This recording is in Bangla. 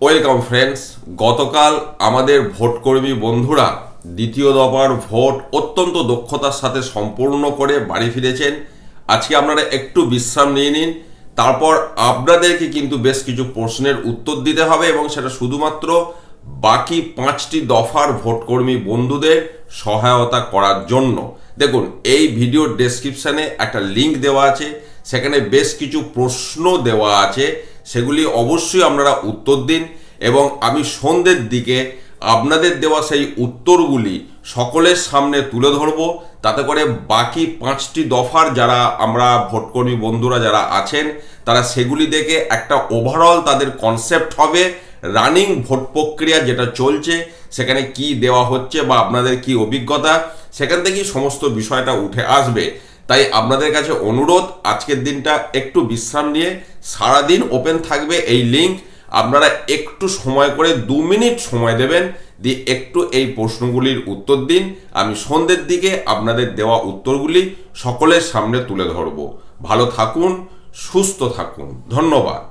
ওয়েলকাম ফ্রেন্ডস গতকাল আমাদের ভোটকর্মী বন্ধুরা দ্বিতীয় দফার ভোট অত্যন্ত দক্ষতার সাথে সম্পূর্ণ করে বাড়ি ফিরেছেন। আজকে আপনারা একটু বিশ্রাম নিয়ে নিন। তারপর আপনাদেরকে কিন্তু বেশ কিছু প্রশ্নের উত্তর দিতে হবে এবং সেটা শুধুমাত্র বাকি পাঁচটি দফার ভোটকর্মী বন্ধুদের সহায়তা করার জন্য। দেখুন, এই ভিডিওর ডেসক্রিপশানে একটা লিংক দেওয়া আছে। সেখানে বেশ কিছু প্রশ্ন দেওয়া আছে। সেগুলি অবশ্যই আপনারা উত্তর দিন এবং আমি সন্ধ্যের দিকে আপনাদের দেওয়া সেই উত্তরগুলি সকলের সামনে তুলে ধরবো। তাতে করে বাকি পাঁচটি দফার যারা আমরা ভোটকর্মী বন্ধুরা যারা আছেন, তারা সেগুলি দেখে একটা ওভারঅল তাদের কনসেপ্ট হবে রানিং ভোট প্রক্রিয়া যেটা চলছে, সেখানে কি দেওয়া হচ্ছে বা আপনাদের কি অভিজ্ঞতা, সেখান থেকেই সমস্ত বিষয়টা উঠে আসবে। তাই আপনাদের কাছে অনুরোধ, আজকের দিনটা একটু বিশ্রাম নিয়ে সারাদিন ওপেন থাকবে এই লিঙ্ক আপনারা একটু সময় করে দু মিনিট সময় দেবেন দিয়ে একটু এই প্রশ্নগুলির উত্তর দিন। আমি সন্ধ্যের দিকে আপনাদের দেওয়া উত্তরগুলি সকলের সামনে তুলে ধরব। ভালো থাকুন, সুস্থ থাকুন। ধন্যবাদ।